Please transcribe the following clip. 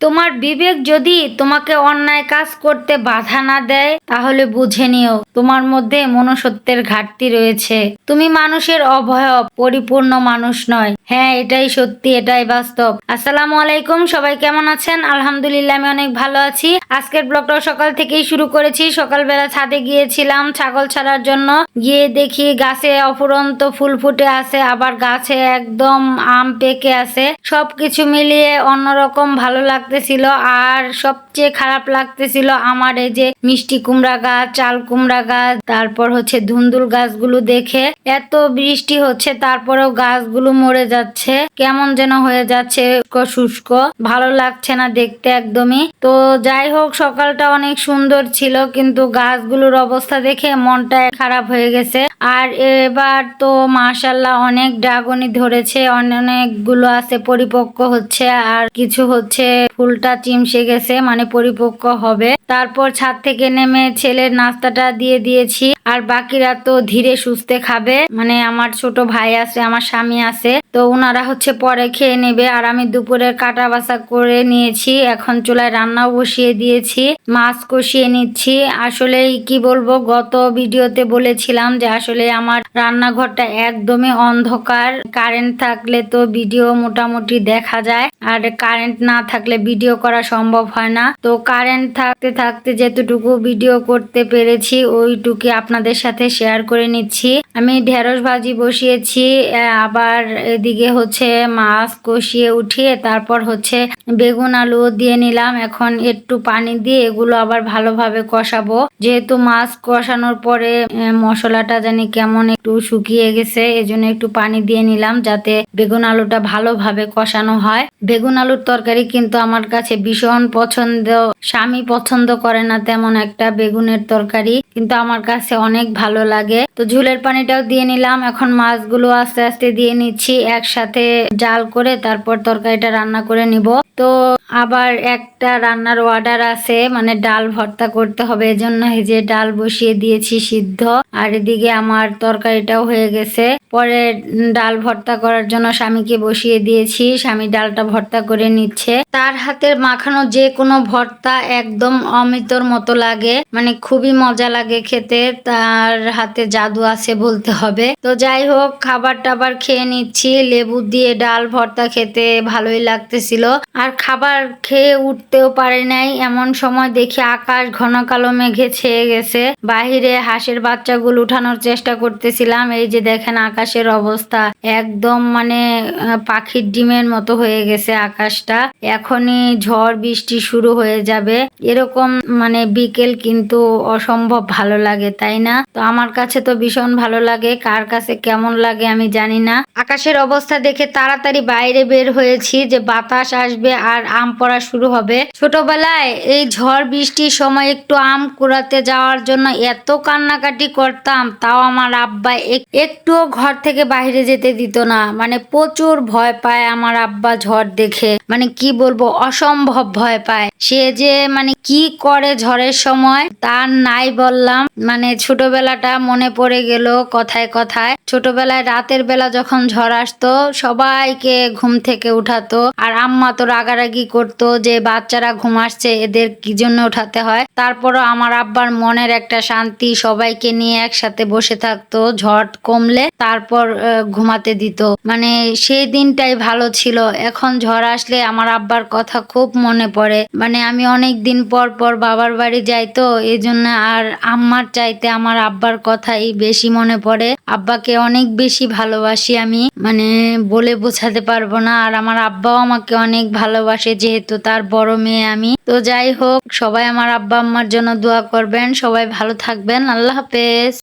তোমার বিবেক যদি তোমাকে অন্যায় কাজ করতে বাধা না দেয় তাহলে বুঝে নিও, তোমার মধ্যে মনুষ্যত্বের ঘাটতি রয়েছে। তুমি মানুষের অভয়ব, পরিপূর্ণ মানুষ নয়। হ্যাঁ এটাই সত্যি, এটাই বাস্তব। আসসালামু আলাইকুম, সবাই কেমন আছেন? আলহামদুলিল্লাহ, আমি অনেক ভালো আছি। আজকের ব্লগটা সকাল থেকেই শুরু করেছি। সকালবেলা ছাদে গিয়েছিলাম ছাগল ছাড়ার জন্য। গিয়ে দেখি গাছে অফুরন্ত ফুল ফুটে আছে, আবার গাছে একদম আম পেকে আছে। সবকিছু মিলিয়ে অন্যরকম ভালো লাগতেছিল, আর সবচেয়ে খারাপ লাগতেছিল আমার এই যে মিষ্টি কুমড়া গাছ, চাল কুমড়া গাছ, তারপর হচ্ছে ধুন্দুল গাছগুলো দেখে এত বৃষ্টি হচ্ছে, তারপরেও গাছগুলো মরে যাচ্ছে। কেমন যেন হয়ে যাচ্ছে শুষ্ক। ভালো লাগছে না দেখতে একদমই। তো যাই হোক, সকালটা অনেক সুন্দর ছিল, কিন্তু গাছগুলোর অবস্থা দেখে মনটা খারাপ হয়ে গেছে। আর এবার তো মাশাল্লাহ অনেক ড্রাগনই ধরেছে, অনেকগুলো আছে, পরিপক্ক হচ্ছে, আর কিছু হচ্ছে, ফুলটা চিমসে গেছে মানে পরিপক্ক হবে। তারপর ছাদ থেকে নেমে ছেলের নাস্তাটা দিয়ে দিয়েছি। আর বাকিরা তো ধীরে সুস্থে খাবে। মানে আমার ছোট ভাই আছে, আমার স্বামী আছে। তো ওনারা হচ্ছে পরে খেয়ে নেবে। আর আমি দুপুরের কাটা বাসা করে নিয়েছি। এখন চুলায় রান্নাও বসিয়ে দিয়েছি, মাছ কষিয়ে নিচ্ছি। আসলে কি বলব, গত ভিডিওতে বলেছিলাম যে আসলে আমার রান্নাঘরটা একদমই অন্ধকার। কারেন্ট থাকলে তো ভিডিও মোটামুটি দেখা যায়। আর কারেন্ট না থাকলে ভিডিও করা সম্ভব হয় না। তো কারেন্ট থাকতে থাকতে যেতটুকু ভিডিও করতে পেরেছি ওইটুকু আপনাদের সাথে শেয়ার করে নিচ্ছি। আমি ঢেঁড়স ভাজি বসিয়েছি আবার এদিকে হচ্ছে মাছ কষিয়ে উঠিয়ে তারপর হচ্ছে বেগুন আলু দিয়ে নিলাম। এখন একটু পানি দিয়ে এগুলো আবার ভালোভাবে কষাবো। যেহেতু মাছ কষানোর পরে মশলাটা জানি কেমন একটু শুকিয়ে গেছে, এজন্য একটু পানি দিয়ে নিলাম যাতে বেগুন আলুটা ভালোভাবে কষানো হয়। বেগুন আলুর তরকারি কিন্তু আমার কাছে ভীষণ পছন্দ, স্বামী পছন্দ করে না তেমন একটা বেগুনের তরকারি। কিন্তু আমার কাছে অনেক ভালো লাগে। তো ঝুলের পানিটাও দিয়ে নিলাম। এখন মাছগুলো আস্তে আস্তে দিয়ে নিচ্ছি একসাথে জাল করে তারপর তরকারিটা রান্না করে নিব। তো আবার একটা রান্নার অর্ডার আছে মানে ডাল ভর্তা করতে হবে। এজন্য এই যে ডাল বসিয়ে দিয়েছি সিদ্ধ। আর এদিকে আমার তরকারিটাও হয়ে গেছে। পরে ডাল ভর্তা করার জন্য স্বামীকে বসিয়ে দিয়েছি। স্বামী ডালটা ভর্তা করে নিচ্ছে। তার হাতের মাখানো যে কোনো ভর্তা একদম অমৃতর মতো লাগে। মানে খুবই মজা লাগে খেতে। তার হাতে জাদু আছে বলতে হবে। তো যাই হোক খাবার টাবার খেয়ে নিচ্ছি। লেবু দিয়ে ডাল ভর্তা খেতে ভালোই লাগতেছিল। আর খাবার খেয়ে উঠতেও পারে নাই। এমন সময় দেখি আকাশ ঘন কালো মেঘে ছেয়ে গেছে। বাহিরে হাঁসের বাচ্চাগুলো উঠানোর চেষ্টা করতেছিলাম। এই যে দেখেন আকাশের অবস্থা। একদম মানে পাখির ডিমের মতো হয়ে গেছে আকাশটা। এখনই ঝড়, বৃষ্টি শুরু হয়ে যাবে। এরকম মানে বিকেল কিন্তু অসম্ভব ভালো লাগে, তাই না? তো আমার কাছে তো ভীষণ ভালো লাগে, কার কাছে কেমন লাগে আমি জানি না আকাশের অবস্থা দেখে তাড়াতাড়ি বাইরে বের হয়েছি যে বাতাস আসবে আর আম পড়া শুরু হবে। ছোটবেলায় এই ঝড় বৃষ্টির সময় একটু আম কুড়াতে যাওয়ার জন্য এত কান্নাকাটি করতাম, তাও আমার আব্বা এক- একটুও ঘর থেকে বাইরে যেতে দিত না। মানে প্রচুর ভয় পায় আমার আব্বা ঝড় দেখে। মানে কি বলব, অসম্ভব ভয় পায়। সে যে মানে কি করে ঝড়ের সময়? তার নাই বললাম। মানে ছোটবেলাটা মনে পড়ে গেল কথায় কথায়। ছোটবেলায় রাতের বেলা যখন ঝড় আসতো, সবাইকে ঘুম থেকে উঠাতো। আর আম্মা তো রাগারাগি করতো যে, বাচ্চারা ঘুম আসছে, এদের কি জন্য উঠাতে হয়? তারপরও আমার আব্বার মনের একটা শান্তি সবাইকে নিয়ে একসাথে বসে থাকতো, ঝড় কমলে তারপর ঘুমাতে দিত। মানে সেই দিনটাই ভালো ছিল। এখন ঝড় আসলে আমার আব্বার কথা খুব মনে পড়ে। মানে আমি অনেক দিন পর পর বাবার বাড়ি যাই তো এই জন্য আর আম্মার চাইতে আমার আব্বার কথাই বেশি মনে পড়ে। আব্বাকে অনেক বেশি ভালোবাসি আমি মানে বলে বোঝাতে পারব না, আর আমার আব্বাও আমাকে অনেক ভালোবাসে যেহেতু তার বড় মেয়ে আমি। তো যাই হোক, সবাই আমার আব্বা আম্মার জন্য দোয়া করবেন, সবাই ভালো থাকবেন, আল্লাহ হাফেজ।